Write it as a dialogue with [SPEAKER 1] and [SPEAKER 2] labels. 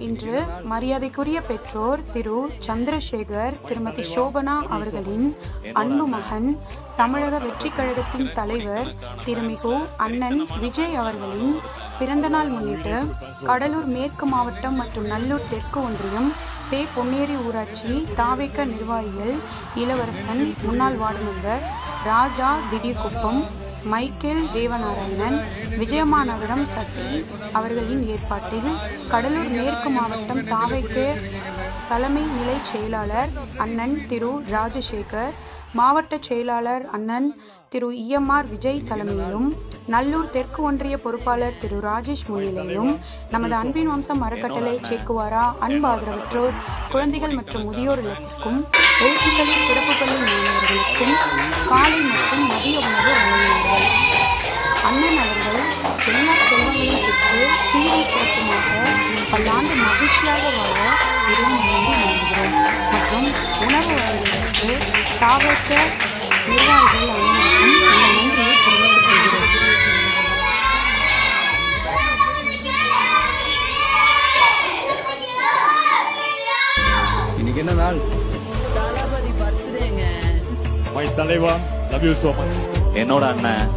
[SPEAKER 1] இன்று மரியாதைக்குரிய பெற்றோர் திரு சந்திரசேகர் திருமதி சோபனா அவர்களின் அன்பு மகன் தமிழக வெற்றி கழகத்தின் தலைவர் திருமிகு அண்ணன் விஜய் அவர்களின் பிறந்தநாள் முன்னிட்டு கடலூர் மேற்கு மாவட்டம் மற்றும் நல்லூர் தெற்கு ஒன்றியம் பே பொன்னேரி ஊராட்சி தாவேக்க நிர்வாகிகள் இளவரசன் முன்னாள் ward member Raja Thideerkuppam Michael Devanarayanan Vijayamanagaram Sasi அவர்களின் ஏற்பாட்டில் கடலூர் மேற்கு மாவட்டம் தாவைக்கே தலைமை நிலை செயலாளர் அண்ணன் திரு ராஜசேகர் மாவட்ட செயலாளர் அண்ணன் திரு இஎம்ஆர் விஜய் தலைமையிலும் நல்லூர் தெற்கு ஒன்றிய பொறுப்பாளர் திரு ராஜேஷ் முன்னிலையிலும் நமது அன்பின் வம்சம் அறக்கட்டளை சேக்குவாரா அன்பாதரவற்றோர் குழந்தைகள் மற்றும் முதியோர் இல்லத்திற்கும் எழுச்சிக்கலை சிறப்பு பள்ளி மாணவர்களுக்கும் காலை மற்றும் மதிய உணவு அண்ணன் அவர்கள் எல்லா செல்வங்களையும் பெற்று சீரும் சிறப்புமாக பல்லாண்டு மகிழ்ச்சியாக வாழ இறைவன் வேண்டி வேண்டுகிறோம் மற்றும் உணவு வழங்குவதற்கு தாவற்ற நிர்வாகிகள் அனைவருக்கும் இந்த நன்றியை தெரிவித்துக் கொள்கிறோம்.
[SPEAKER 2] இன்னைக்கு என்ன நாள்?
[SPEAKER 3] மை தலைவா லவ் யூ சோ மச்
[SPEAKER 4] என்னோட அண்ணன்.